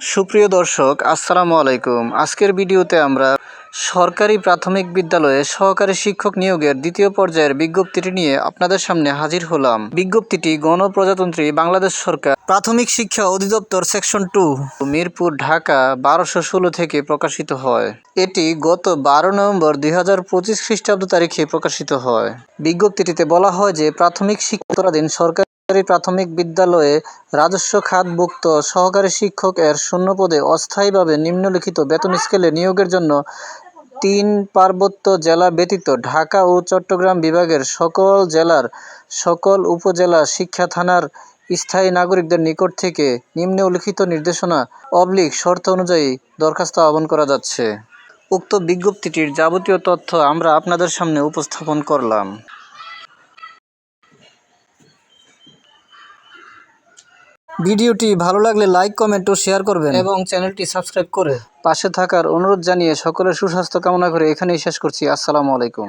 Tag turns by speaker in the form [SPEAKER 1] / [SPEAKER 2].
[SPEAKER 1] সুপ্রিয় দর্শক, আসসালামু আলাইকুম। আজকের ভিডিওতে আমরা সরকারি প্রাথমিক বিদ্যালয়ে সহকারী শিক্ষক নিয়োগের দ্বিতীয় পর্যায়ের বিজ্ঞপ্তিটি নিয়ে আপনাদের সামনে হাজির হলাম। বিজ্ঞপ্তিটি গণপ্রজাতন্ত্রী বাংলাদেশ সরকার প্রাথমিক শিক্ষা অধিদপ্তর সেকশন টু, মিরপুর, ঢাকা, বারোশো ষোলো থেকে প্রকাশিত হয়। এটি গত বারো নভেম্বর দুই হাজার পঁচিশ খ্রিস্টাব্দ তারিখে প্রকাশিত হয়। বিজ্ঞপ্তিটিতে বলা হয় যে, প্রাথমিক সরকার সরকারি প্রাথমিক বিদ্যালয়ে রাজস্ব খাতভুক্ত সহকারী শিক্ষক এর শূন্য পদে অস্থায়ীভাবে নিম্নলিখিত বেতন স্কেলে নিয়োগের জন্য তিন পার্বত্য জেলা ব্যতীত ঢাকা ও চট্টগ্রাম বিভাগের সকল জেলার সকল উপজেলা শিক্ষা থানার স্থায়ী নাগরিকদের নিকট থেকে নিম্নে উল্লিখিত নির্দেশনা অবলিক শর্ত অনুযায়ী দরখাস্ত আহ্বান করা যাচ্ছে। উক্ত বিজ্ঞপ্তিটির যাবতীয় তথ্য আমরা আপনাদের সামনে উপস্থাপন করলাম। ভিডিওটি ভালো লাগলে লাইক, কমেন্ট ও শেয়ার করবেন। এবং চ্যানেলটি সাবস্ক্রাইব করে পাশে থাকার অনুরোধ জানিয়ে সকলের সুস্বাস্থ্য কামনা করে এখানেই শেষ করছি। আসসালামু আলাইকুম।